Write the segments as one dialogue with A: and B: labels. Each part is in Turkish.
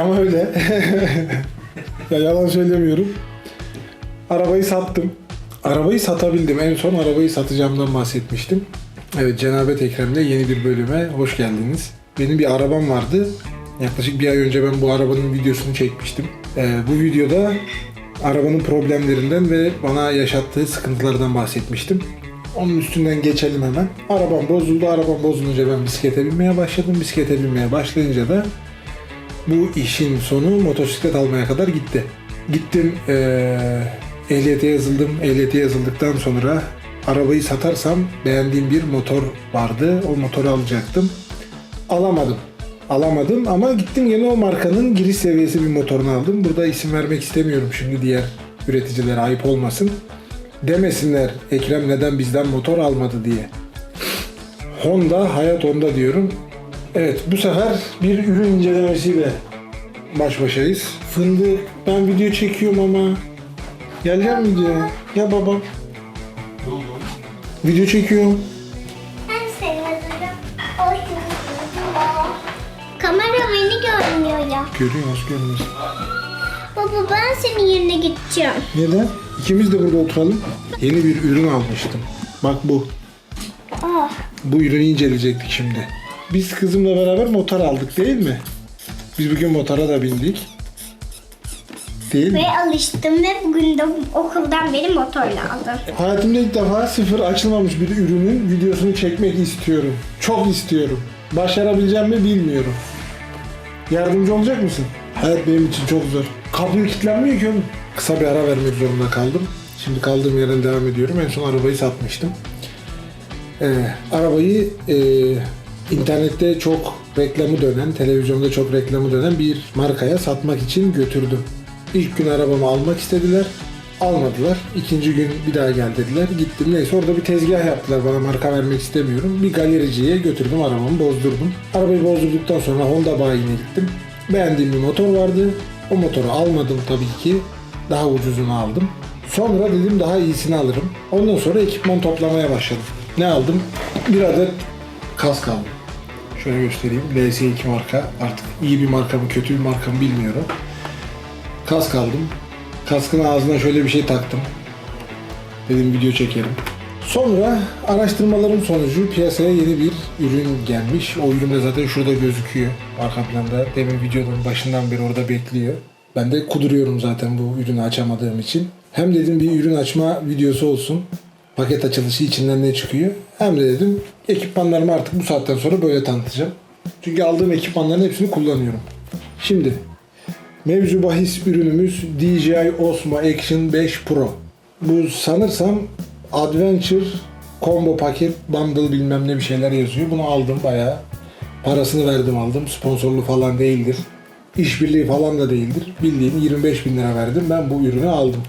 A: Ama öyle. ya yalan söylemiyorum. Arabayı sattım. Arabayı satabildim. En son arabayı satacağımdan bahsetmiştim. Evet Cenabet Ekrem'le yeni bir bölüme hoş geldiniz. Benim bir arabam vardı. Yaklaşık bir ay önce ben bu arabanın videosunu çekmiştim. Ee, bu videoda arabanın problemlerinden ve bana yaşattığı sıkıntılardan bahsetmiştim. Onun üstünden geçelim hemen. Arabam bozuldu. Arabam bozulunca ben bisiklete binmeye başladım. Bisiklete binmeye başlayınca da bu işin sonu motosiklet almaya kadar gitti. Gittim eee ehliyete yazıldım. Ehliyete yazıldıktan sonra arabayı satarsam beğendiğim bir motor vardı. O motoru alacaktım. Alamadım. Alamadım ama gittim yine o markanın giriş seviyesi bir motorunu aldım. Burada isim vermek istemiyorum şimdi diğer üreticilere ayıp olmasın. Demesinler Ekrem neden bizden motor almadı diye. Honda, Hayat Honda diyorum. Evet bu sefer bir ürün incelemesiyle baş başayız. Fındık ben video çekiyorum ama. Geleceğim videoya. Ya babam. Video çekiyorum.
B: Ben. O Kamera beni görmüyor ya.
A: Görüyor nasıl görmüyorsun?
B: Baba ben senin yerine gideceğim.
A: Neden? İkimiz de burada oturalım. Yeni bir ürün almıştım. Bak bu.
B: Ah,
A: Bu ürünü inceleyecektik şimdi. Biz kızımla beraber motor aldık değil mi? Biz bugün motora da bindik. Değil mi?
B: ve alıştım ve bugün de okuldan beni motorla aldım.
A: Hayatımda ilk defa sıfır açılmamış bir ürünün videosunu çekmek istiyorum. Çok istiyorum. Başarabileceğim mi bilmiyorum. Yardımcı olacak mısın? Hayat benim için çok zor. Kablo kilitlenmiyor ki oğlum. Kısa bir ara vermek zorunda kaldım. Şimdi kaldığım yerden devam ediyorum. En son arabayı satmıştım. Ee, arabayı e, internette çok reklamı dönen, televizyonda çok reklamı dönen bir markaya satmak için götürdüm. İlk gün arabamı almak istediler. Almadılar. İkinci gün bir daha gel dediler. Gittim. Neyse orada bir tezgah yaptılar. Bana marka vermek istemiyorum. Bir galericiye götürdüm arabamı bozdurdum. Arabayı bozdurduktan sonra Honda bayine gittim. Beğendiğim bir motor vardı. O motoru almadım tabii ki. Daha ucuzunu aldım. Sonra dedim daha iyisini alırım. Ondan sonra ekipman toplamaya başladım. Ne aldım? Bir adet kask aldım. Şöyle göstereyim. LS2 marka. Artık iyi bir marka mı kötü bir marka mı bilmiyorum. Kask aldım. Kaskın ağzına şöyle bir şey taktım. Dedim video çekerim. Sonra araştırmalarım sonucu piyasaya yeni bir ürün gelmiş. O ürün de zaten şurada gözüküyor. Arka planda. Demin videonun başından beri orada bekliyor. Ben de kuduruyorum zaten bu ürünü açamadığım için. Hem dedim bir ürün açma videosu olsun. Paket açılışı içinden ne çıkıyor. Hem de dedim ekipmanlarımı artık bu saatten sonra böyle tanıtacağım. Çünkü aldığım ekipmanların hepsini kullanıyorum. Şimdi Mevzu bahis ürünümüz DJI Osmo Action 5 Pro. Bu sanırsam Adventure Combo paket bundle bilmem ne bir şeyler yazıyor. Bunu aldım bayağı. Parasını verdim aldım. Sponsorlu falan değildir. İşbirliği falan da değildir. Bildiğin 25 bin lira verdim. Ben bu ürünü aldım.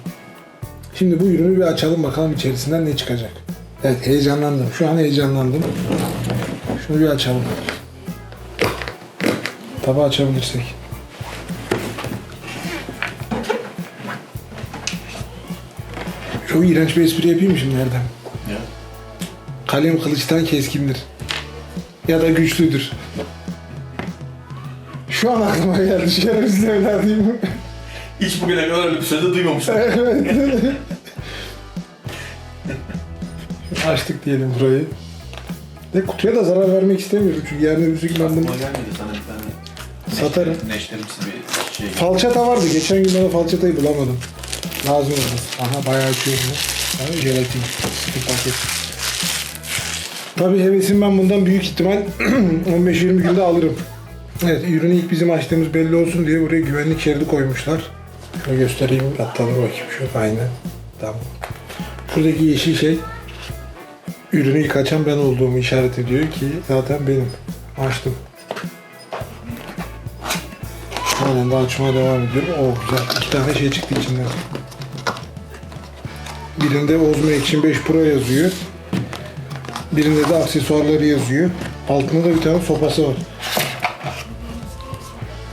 A: Şimdi bu ürünü bir açalım bakalım içerisinden ne çıkacak. Evet heyecanlandım. Şu an heyecanlandım. Şunu bir açalım. Tabi açabilirsek. Çok iğrenç bir espri yapayım mı şimdi Erdem?
C: Ya.
A: Kalem kılıçtan keskindir. Ya da güçlüdür. Şu an aklıma geldi şerefsiz evladıyım.
C: Hiç bugüne kadar öyle bir söz de duymamıştım.
A: evet. Açtık diyelim burayı. Ve kutuya da zarar vermek istemiyorum çünkü gün ben bunu
C: Aklıma gelmedi sana bir tane.
A: Satarım.
C: neşter- Neşterimsi bir şey.
A: Falçata vardı. Geçen gün ben o falçatayı bulamadım. Lazım oldu. Aha bayağı açıyorum. Yani jelatin. Bir paket. Tabii hevesim ben bundan büyük ihtimal 15-20 günde alırım. Evet ürünü ilk bizim açtığımız belli olsun diye buraya güvenlik şeridi koymuşlar. Şöyle göstereyim hatta dur bakayım şu aynen. Tamam. Şuradaki yeşil şey ürünü ilk açan ben olduğumu işaret ediyor ki zaten benim. Açtım. Halen de açmaya devam ediyorum. Oo güzel. İki tane şey çıktı içinden. Birinde Osmo Action 5 Pro yazıyor. Birinde de aksesuarları yazıyor. Altında da bir tane sopası var.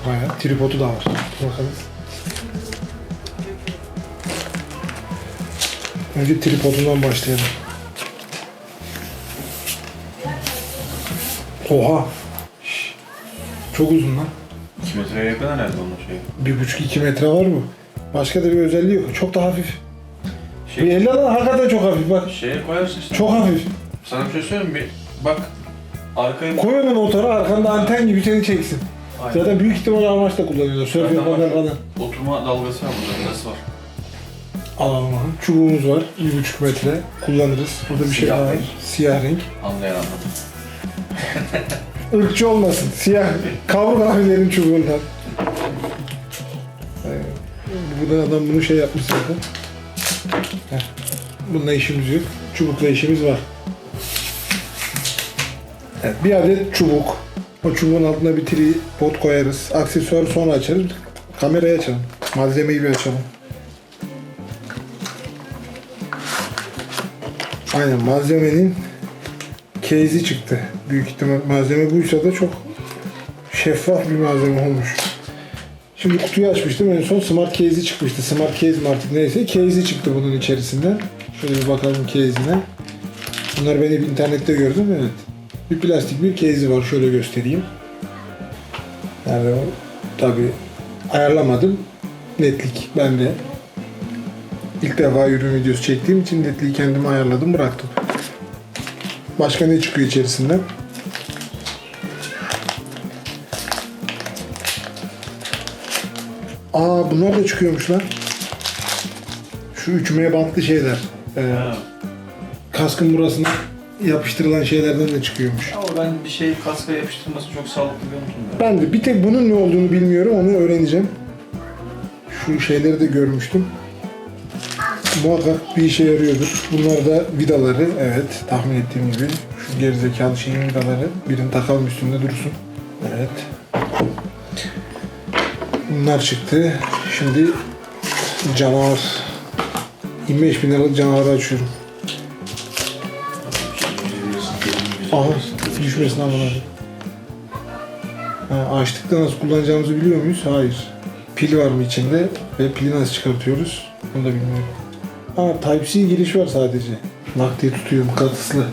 A: Bayağı tripodu da var. Bakalım. Önce tripodundan başlayalım. Oha! Şş, Çok uzun lan.
C: 2 metreye yakın herhalde onun şeyi.
A: Bir buçuk iki metre var mı? Başka da bir özelliği yok. Çok da hafif.
C: Şey,
A: Bir elle lan hakikaten çok hafif bak.
C: şeye koyarsın işte.
A: Çok hafif.
C: Sana bir şey söyleyeyim mi? Bir bak. Arkaya
A: Koy onu motora arkanda anten gibi seni çeksin.
C: Aynen.
A: Zaten büyük ihtimal amaçla kullanıyorlar. Sörf
C: Zaten
A: yapanlar falan.
C: Oturma dalgası var burada. Nasıl var?
A: Alalım abi. Çubuğumuz var. Bir buçuk metre. Kullanırız. Burada bir şey
C: Siyah
A: daha var.
C: renk.
A: Siyah renk.
C: Anlayan anladım.
A: Irkçı olmasın. Siyah. Kavruk abilerin çubuğundan. Evet. Burada adam bunu şey yapmış zaten. Heh. Bununla işimiz yok. Çubukla işimiz var. Evet, bir adet çubuk. O çubuğun altına bir tripod koyarız. Aksesuar sonra açarız. Kamerayı açalım. Malzemeyi bir açalım. Aynen malzemenin case'i çıktı. Büyük ihtimal malzeme buysa da çok şeffaf bir malzeme olmuş. Şimdi kutuyu açmıştım. En son smart case'i çıkmıştı. Smart case mi artık neyse. Case'i çıktı bunun içerisinden. Şöyle bir bakalım case'ine. Bunları ben hep internette gördüm. Evet. Bir plastik bir case'i var. Şöyle göstereyim. Nerede o? Tabii ayarlamadım. Netlik bende. İlk defa ürün videosu çektiğim için netliği kendim ayarladım bıraktım. Başka ne çıkıyor içerisinden? Aa bunlar da çıkıyormuş lan. Şu üçmeye bantlı şeyler. Ee, kaskın burasına yapıştırılan şeylerden de çıkıyormuş.
C: Ama ben bir şey kaska yapıştırması çok sağlıklı ben.
A: Ben de bir tek bunun ne olduğunu bilmiyorum onu öğreneceğim. Şu şeyleri de görmüştüm. Muhakkak bir işe yarıyordur. Bunlar da vidaları. Evet tahmin ettiğim gibi. Şu gerizekalı şeyin vidaları. Birini takalım üstünde dursun. Evet. Bunlar çıktı. Şimdi canavar. 25 bin liralık canavarı açıyorum. Aha düşmesin ama. Ha, nasıl kullanacağımızı biliyor muyuz? Hayır. Pil var mı içinde ve pili nasıl çıkartıyoruz? Onu da bilmiyorum. Ha Type-C giriş var sadece. Lak diye tutuyor mıknatıslı.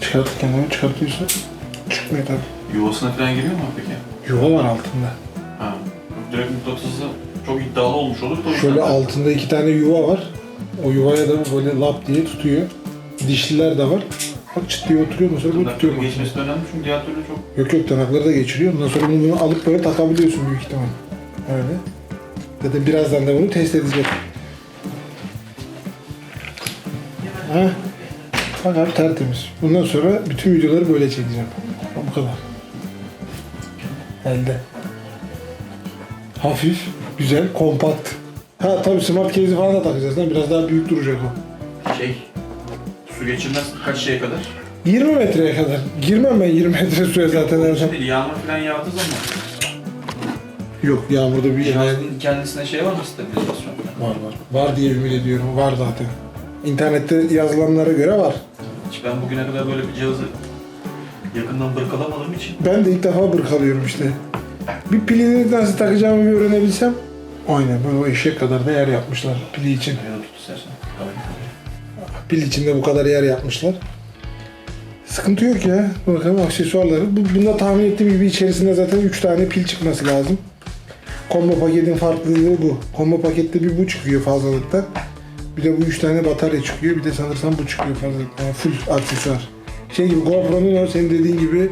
A: Çıkartırken onu çıkartıyorsa çıkmıyor tabii.
C: Yuvasına falan giriyor mu peki?
A: Yuva var altında.
C: Ha. Direkt mıknatıslı çok iddialı olmuş olur da o yüzden
A: Şöyle
C: ben-
A: altında iki tane yuva var. O yuvaya da böyle lap diye tutuyor. Dişliler de var. Bak çıt diye oturuyor. Sonra bu tutuyor.
C: Geçmesi önemli çünkü diğer türlü çok
A: Yok yok tırnakları da geçiriyor. Ondan sonra bunu alıp böyle takabiliyorsun büyük ihtimal. Öyle. Zaten birazdan da bunu test edeceğim. Ha? Bak abi tertemiz. Bundan sonra bütün videoları böyle çekeceğim. Bu kadar. Elde. Hafif, güzel, kompakt. Ha tabii smart case'i falan da takacağız. lan. Biraz daha büyük duracak o.
C: şey su geçirmez kaç şeye kadar?
A: 20 metreye kadar. Girmem ben 20 metre suya zaten her zaman.
C: Yağmur falan yağdığı zaman
A: Yok yağmurda bir
C: cihazın kendisine şey var mı stabilizasyon?
A: Var var. Var diye ümit ediyorum. Var zaten. İnternette yazılanlara göre var.
C: Hiç ben bugüne kadar böyle bir cihazı yakından bırkalamadığım için
A: Ben de ilk defa bırkalıyorum işte. Bir pilini nasıl takacağımı bir öğrenebilsem. Aynen böyle o eşek kadar da yer yapmışlar pili için.
C: ya da tut istersen.
A: Pil içinde bu kadar yer yapmışlar. Sıkıntı yok ya. Bakalım aksesuarları. Bu, bunda tahmin ettiğim gibi içerisinde zaten 3 tane pil çıkması lazım. Combo paketin farklılığı bu. Combo pakette bir bu çıkıyor fazlalıkta. Bir de bu 3 tane batarya çıkıyor. Bir de sanırsam bu çıkıyor fazlalıkta. Yani full aksesuar. Şey gibi GoPro'nun o senin dediğin gibi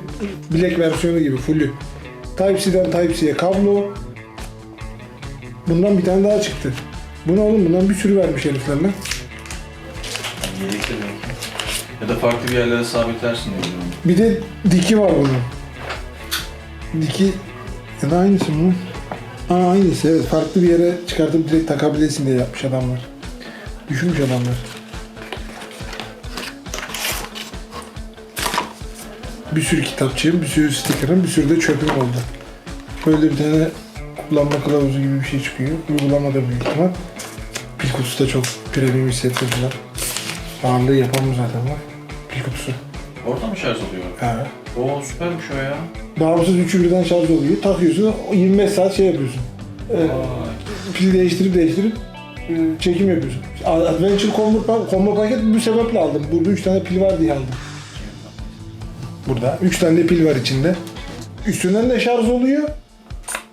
A: Black versiyonu gibi fullü. Type-C'den Type-C'ye kablo. Bundan bir tane daha çıktı. Bu ne oğlum? Bundan bir sürü vermiş herifler lan.
C: Belki. Ya da farklı bir yerlere sabitlersin diye düşünüyorum.
A: Bir de diki var bunun. Diki ya da aynısı mı? Aa aynısı evet. Farklı bir yere çıkartıp direkt takabilesin diye yapmış adamlar. Düşünmüş adamlar. Bir sürü kitapçığım, bir sürü sticker'ım, bir sürü de çöpüm oldu. Böyle bir tane kullanma kılavuzu gibi bir şey çıkıyor. Uygulama da büyük ihtimal. Pil kutusu da çok premium hissettirdiler. Ağırlığı yapamam zaten var. Pil kutusu.
C: Orada mı şarj oluyor?
A: Ha.
C: Oo süpermiş o ya.
A: Bağımsız üçü birden şarj oluyor. Takıyorsun, 25 saat şey yapıyorsun. Ee, pil değiştirip değiştirip çekim yapıyorsun. Adventure Combo, combo paket bu sebeple aldım. Burada 3 tane pil var diye aldım. Burada 3 tane de pil var içinde. Üstünden de şarj oluyor.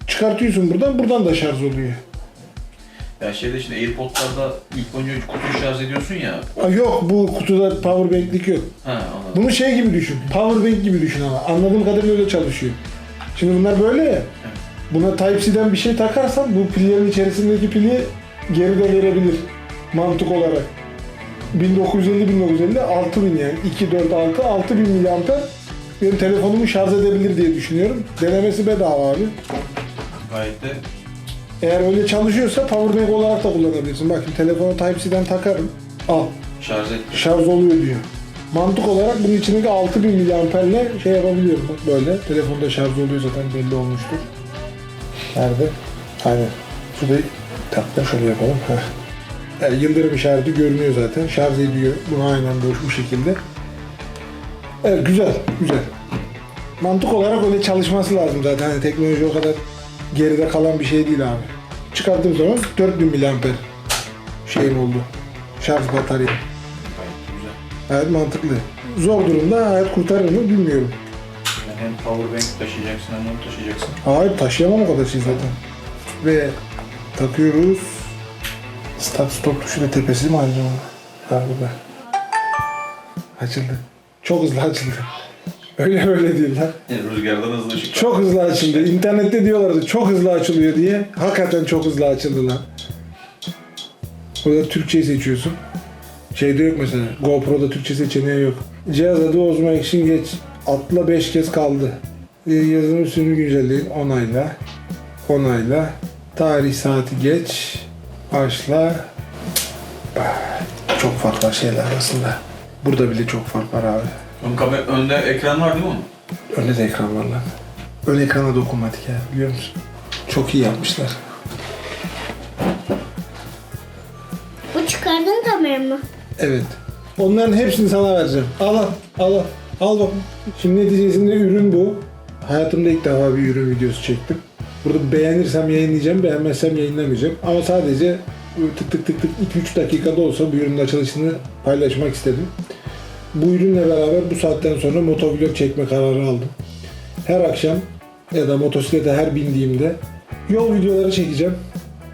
A: çıkartıyorsun buradan, buradan da şarj oluyor.
C: Ya şeyde şimdi AirPods'larda ilk önce kutuyu şarj ediyorsun ya.
A: Aa, yok bu kutuda powerbank'lik yok.
C: Ha anladım.
A: Bunu şey gibi düşün. Powerbank gibi düşün ama. Anladığım kadarıyla öyle çalışıyor. Şimdi bunlar böyle ya. Buna Type-C'den bir şey takarsan bu pillerin içerisindeki pili geri de verebilir. Mantık olarak. 1950-1950 6000 yani. 2, 4, 6, 6000 miliamper benim telefonumu şarj edebilir diye düşünüyorum. Denemesi bedava abi.
C: Gayet de
A: Eğer öyle çalışıyorsa powerbank olarak da kullanabilirsin. Bak şimdi telefonu Type-C'den takarım. Al.
C: şarj et.
A: şarj oluyor diyor. Mantık olarak bunun içindeki 6000 miliamperle şey yapabiliyorum böyle. Telefonda şarj oluyor zaten belli olmuştur. Nerede? Aynen. Şurayı taktım şöyle yapalım. Yani yıldırım işareti görünüyor zaten. Şarj ediyor. Bunu aynen boş bu şekilde. Evet güzel, güzel. Mantık olarak öyle çalışması lazım zaten. Hani teknoloji o kadar geride kalan bir şey değil abi. Çıkarttığım zaman 4000 miliamper şeyim oldu. Şarj batarya.
C: Gayet de güzel.
A: Evet mantıklı. Zor durumda hayat kurtarır mı bilmiyorum.
C: Yani hem powerbank taşıyacaksın hem onu taşıyacaksın.
A: Hayır taşıyamam o kadar şey zaten. Ve takıyoruz. Start stop tuşu da tepesi mi acaba? Ha burada. Açıldı. Çok hızlı açıldı. Öyle öyle değil lan.
C: Yani rüzgardan hızlı ışık.
A: Çok hızlı açıldı. İnternette diyorlardı çok hızlı açılıyor diye. Hakikaten çok hızlı açıldı lan. Burada Türkçeyi seçiyorsun. Şeyde yok mesela. GoPro'da Türkçe seçeneği yok. Cihaz adı Ozma Action geç. Atla 5 kez kaldı. Ee, Yazılım sürümü güncelleyin. Onayla. Onayla. Tarih saati geç. Başla. Çok fark var şeyler arasında. Burada bile çok fark var abi.
C: Ön önde ekran var değil mi onun?
A: Önde de ekran var lan. Ön ekrana dokunmatik ya biliyor musun? Çok iyi yapmışlar.
B: Bu çıkardığın kamera mı?
A: Evet. Onların hepsini sana vereceğim. Al al. Al al. Al bak. Şimdi neticesinde ürün bu. Hayatımda ilk defa bir ürün videosu çektim. Burada beğenirsem yayınlayacağım, beğenmezsem yayınlamayacağım. Ama sadece tık tık tık tık 2-3 dakikada olsa bu ürünün açılışını paylaşmak istedim. Bu ürünle beraber bu saatten sonra motovlog çekme kararı aldım. Her akşam ya da motosiklete her bindiğimde yol videoları çekeceğim.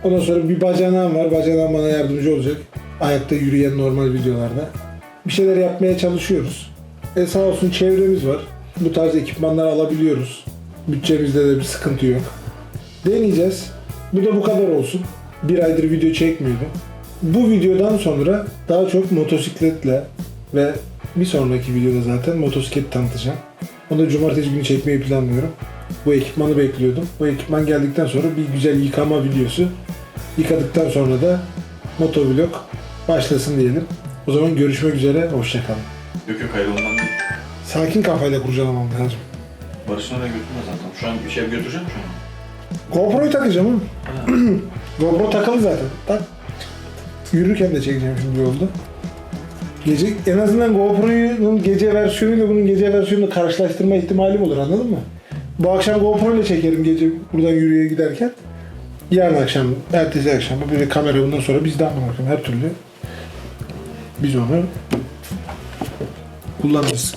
A: Ondan sonra bir bacanağım var. Bacanağım bana yardımcı olacak. Ayakta yürüyen normal videolarda. Bir şeyler yapmaya çalışıyoruz. E sağ olsun çevremiz var. Bu tarz ekipmanlar alabiliyoruz. Bütçemizde de bir sıkıntı yok. Deneyeceğiz. Bu da bu kadar olsun. Bir aydır video çekmiyordum. Bu videodan sonra daha çok motosikletle ve bir sonraki videoda zaten motosiklet tanıtacağım. Onu da cumartesi günü çekmeyi planlıyorum. Bu ekipmanı bekliyordum. Bu ekipman geldikten sonra bir güzel yıkama videosu. Yıkadıktan sonra da motovlog başlasın diyelim. O zaman görüşmek üzere. Hoşçakalın.
C: Yok yok değil.
A: Sakin kafayla kurcalamam lazım.
C: Barış'ın oraya götürme zaten. Şu an bir şey götüreceğim şu an.
A: GoPro'yu takacağım oğlum. GoPro takılı zaten. Tak. Yürürken de çekeceğim şimdi yolda. Gece en azından GoPro'nun gece versiyonuyla bunun gece versiyonunu karşılaştırma ihtimalim olur anladın mı? Bu akşam GoPro ile çekerim gece buradan yürüye giderken. Yarın akşam, ertesi akşam böyle kamera bundan sonra bizden bakın her türlü biz onu kullanırız.